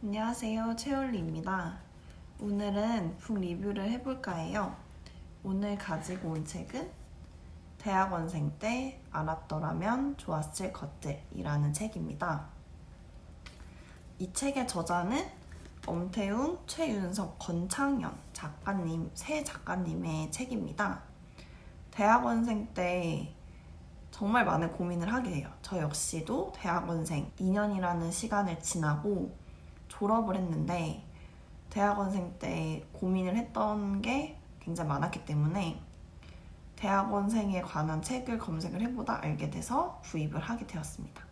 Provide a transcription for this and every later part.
안녕하세요. 최올리입니다. 오늘은 북 리뷰를 해볼까 해요. 오늘 가지고 온 책은 대학원생 때 알았더라면 좋았을 것들이라는 책입니다. 이 책의 저자는 엄태웅, 최윤석, 권창현 작가님, 세 작가님의 책입니다. 대학원생 때 정말 많은 고민을 하게 돼요. 저 역시도 대학원생 2년이라는 시간을 지나고 졸업을 했는데 대학원생 때 고민을 했던 게 굉장히 많았기 때문에 대학원생에 관한 책을 검색을 해보다 알게 돼서 구입을 하게 되었습니다.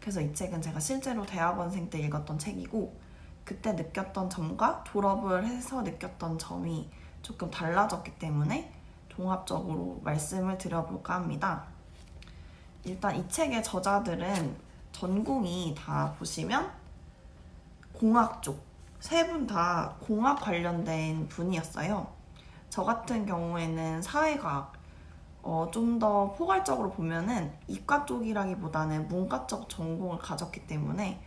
그래서 이 책은 제가 실제로 대학원생 때 읽었던 책이고 그때 느꼈던 점과 졸업을 해서 느꼈던 점이 조금 달라졌기 때문에 종합적으로 말씀을 드려볼까 합니다. 일단 이 책의 저자들은 전공이 다 보시면 공학 쪽, 세 분 다 공학 관련된 분이었어요. 저 같은 경우에는 사회과학, 어, 좀 더 포괄적으로 보면은 이과 쪽이라기보다는 문과 쪽 전공을 가졌기 때문에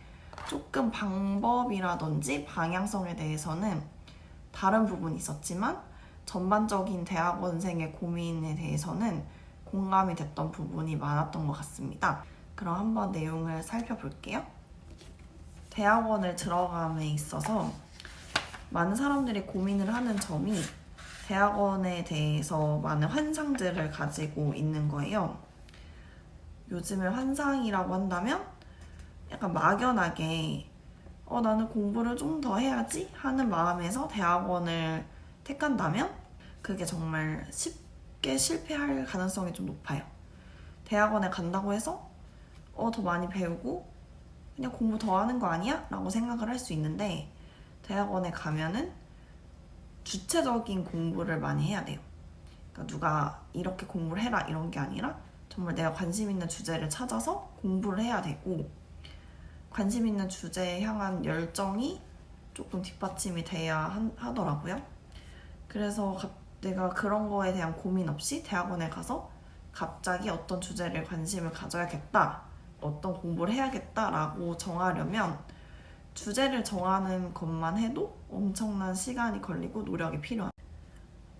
조금 방법이라든지 방향성에 대해서는 다른 부분이 있었지만 전반적인 대학원생의 고민에 대해서는 공감이 됐던 부분이 많았던 것 같습니다. 그럼 한번 내용을 살펴볼게요. 대학원을 들어감에 있어서 많은 사람들이 고민을 하는 점이 대학원에 대해서 많은 환상들을 가지고 있는 거예요. 요즘에 환상이라고 한다면 약간 막연하게 어, 나는 공부를 좀 더 해야지 하는 마음에서 대학원을 택한다면 그게 정말 쉽게 실패할 가능성이 좀 높아요. 대학원에 간다고 해서 어, 더 많이 배우고 그냥 공부 더 하는 거 아니야? 라고 생각을 할 수 있는데 대학원에 가면은 주체적인 공부를 많이 해야 돼요. 그러니까 누가 이렇게 공부를 해라 이런 게 아니라 정말 내가 관심 있는 주제를 찾아서 공부를 해야 되고 관심 있는 주제에 향한 열정이 조금 뒷받침이 돼야 한- 하더라고요. 그래서 갑- 내가 그런 거에 대한 고민 없이 대학원에 가서 갑자기 어떤 주제를 관심을 가져야겠다, 어떤 공부를 해야겠다라고 정하려면 주제를 정하는 것만 해도 엄청난 시간이 걸리고 노력이 필요한.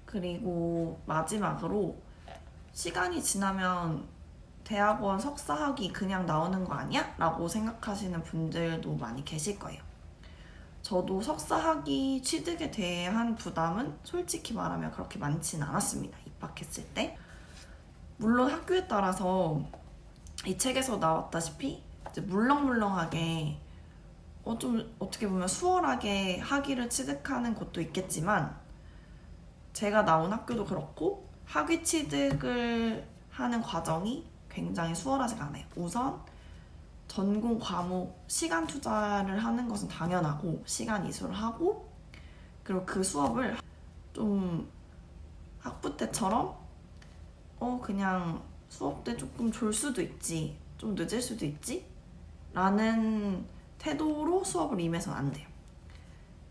그리고 마지막으로 시간이 지나면 대학원 석사학위 그냥 나오는 거 아니야? 라고 생각하시는 분들도 많이 계실 거예요. 저도 석사학위 취득에 대한 부담은 솔직히 말하면 그렇게 많지는 않았습니다. 입학했을 때. 물론 학교에 따라서 이 책에서 나왔다시피 이제 물렁물렁하게 어, 좀 어떻게 보면 수월하게 학위를 취득하는 곳도 있겠지만 제가 나온 학교도 그렇고 학위 취득을 하는 과정이 굉장히 수월하지가 않아요. 우선 전공 과목 시간 투자를 하는 것은 당연하고 시간 이수를 하고 그리고 그 수업을 좀 학부 때처럼 어 그냥 수업 때 조금 졸 수도 있지 좀 늦을 수도 있지 라는 태도로 수업을 임해서는 안 돼요.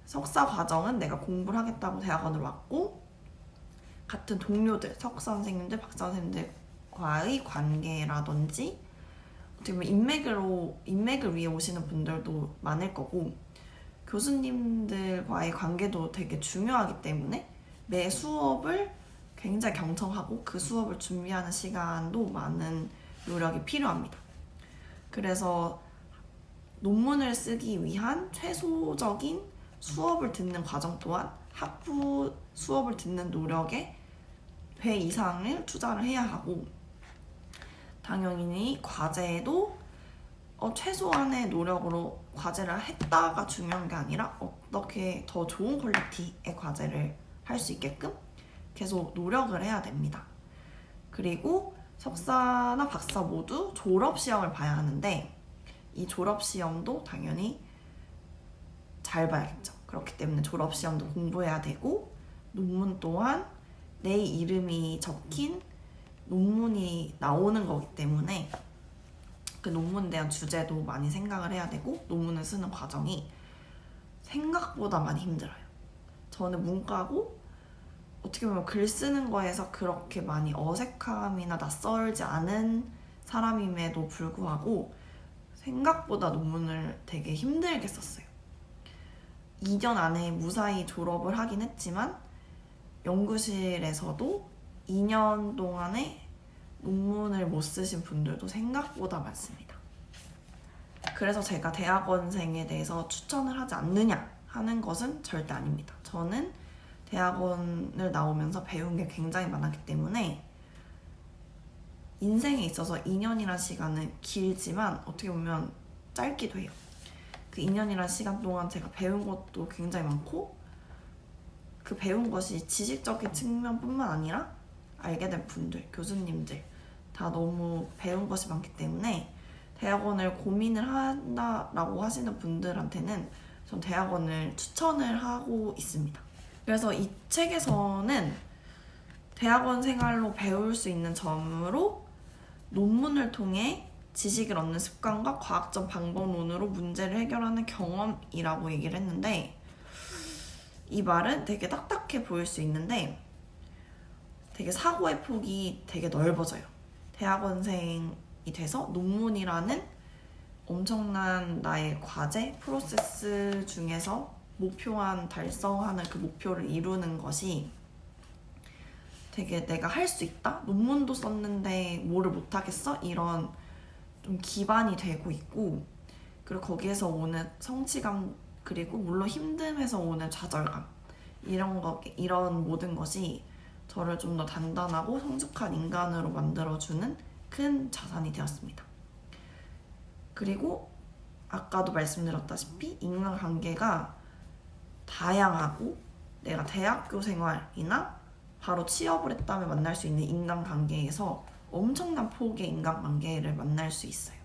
석사 과정은 내가 공부를 하겠다고 대학원으로 왔고 같은 동료들, 석사 선생님들, 박사 선생님들과의 관계라든지 어떻게 보면 인맥으로 인맥을 위해 오시는 분들도 많을 거고 교수님들과의 관계도 되게 중요하기 때문에 매 수업을 굉장히 경청하고 그 수업을 준비하는 시간도 많은 노력이 필요합니다. 그래서 논문을 쓰기 위한 최소적인 수업을 듣는 과정 또한 학부 수업을 듣는 노력에 배 이상을 투자를 해야 하고 당연히 과제도 어, 최소한의 노력으로 과제를 했다가 중요한 게 아니라 어떻게 더 좋은 퀄리티의 과제를 할 수 있게끔 계속 노력을 해야 됩니다. 그리고 석사나 박사 모두 졸업 시험을 봐야 하는데 이 졸업 시험도 당연히 잘 봐야겠죠. 그렇기 때문에 졸업 시험도 공부해야 되고 논문 또한 내 이름이 적힌 논문이 나오는 거기 때문에 그 논문에 대한 주제도 많이 생각을 해야 되고 논문을 쓰는 과정이 생각보다 많이 힘들어요. 저는 문과고 어떻게 보면 글 쓰는 거에서 그렇게 많이 어색함이나 낯설지 않은 사람임에도 불구하고 생각보다 논문을 되게 힘들게 썼어요. 2년 안에 무사히 졸업을 하긴 했지만 연구실에서도 2년 동안에 논문을 못 쓰신 분들도 생각보다 많습니다. 그래서 제가 대학원생에 대해서 추천을 하지 않느냐 하는 것은 절대 아닙니다. 저는 대학원을 나오면서 배운 게 굉장히 많았기 때문에 인생에 있어서 2년이란 시간은 길지만 어떻게 보면 짧기도 해요. 그 2년이란 시간 동안 제가 배운 것도 굉장히 많고 그 배운 것이 지식적인 측면뿐만 아니라 알게 된 분들, 교수님들 다 너무 배운 것이 많기 때문에 대학원을 고민을 한다라고 하시는 분들한테는 전 대학원을 추천을 하고 있습니다. 그래서 이 책에서는 대학원 생활로 배울 수 있는 점으로 논문을 통해 지식을 얻는 습관과 과학적 방법론으로 문제를 해결하는 경험이라고 얘기를 했는데 이 말은 되게 딱딱해 보일 수 있는데 되게 사고의 폭이 되게 넓어져요. 대학원생이 돼서 논문이라는 엄청난 나의 과제, 프로세스 중에서 목표한 달성하는 그 목표를 이루는 것이 되게 내가 할 수 있다? 논문도 썼는데 뭐를 못하겠어? 이런 좀 기반이 되고 있고 그리고 거기에서 오는 성취감 그리고 물론 힘듦에서 오는 좌절감 이런 거 이런 모든 것이 저를 좀 더 단단하고 성숙한 인간으로 만들어주는 큰 자산이 되었습니다. 그리고 아까도 말씀드렸다시피 인간관계가 다양하고 내가 대학교 생활이나 바로 취업을 했다면 만날 수 있는 인간관계에서 엄청난 폭의 인간관계를 만날 수 있어요.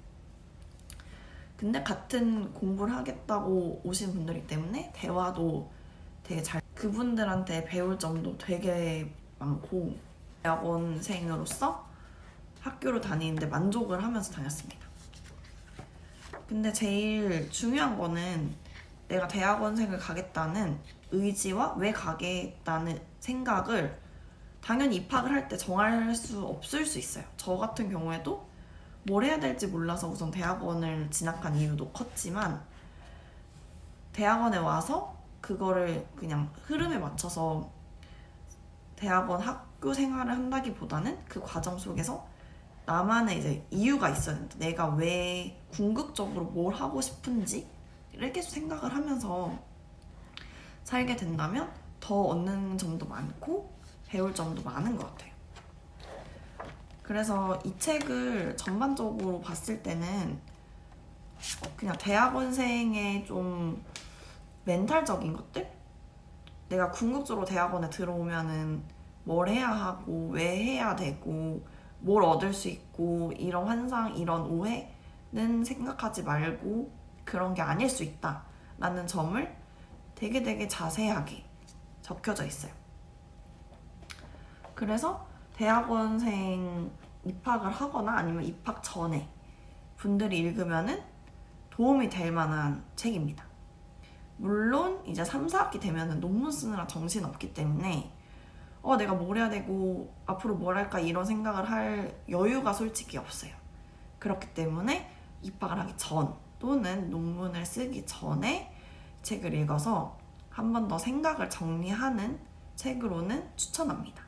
근데 같은 공부를 하겠다고 오신 분들이기 때문에 대화도 되게 잘 그분들한테 배울 점도 되게 많고 대학원생으로서 학교를 다니는데 만족을 하면서 다녔습니다. 근데 제일 중요한 거는 내가 대학원생을 가겠다는 의지와 왜 가겠다는 생각을 당연히 입학을 할 때 정할 수 없을 수 있어요. 저 같은 경우에도 뭘 해야 될지 몰라서 우선 대학원을 진학한 이유도 컸지만 대학원에 와서 그거를 그냥 흐름에 맞춰서 대학원 학교 생활을 한다기보다는 그 과정 속에서 나만의 이제 이유가 있어야 된다. 내가 왜 궁극적으로 뭘 하고 싶은지 를 계속 생각을 하면서 살게 된다면 더 얻는 점도 많고 배울 점도 많은 것 같아요. 그래서 이 책을 전반적으로 봤을 때는 그냥 대학원생의 좀 멘탈적인 것들? 내가 궁극적으로 대학원에 들어오면은 뭘 해야 하고, 왜 해야 되고, 뭘 얻을 수 있고, 이런 환상, 이런 오해는 생각하지 말고 그런 게 아닐 수 있다. 라는 점을 되게 되게 자세하게 적혀져 있어요. 그래서 대학원생 입학을 하거나 아니면 입학 전에 분들이 읽으면은 도움이 될 만한 책입니다. 물론 이제 3, 4학기 되면은 논문 쓰느라 정신 없기 때문에 어 내가 뭘 해야 되고 앞으로 뭘 할까 이런 생각을 할 여유가 솔직히 없어요. 그렇기 때문에 입학을 하기 전 또는 논문을 쓰기 전에 책을 읽어서 한 번 더 생각을 정리하는 책으로는 추천합니다.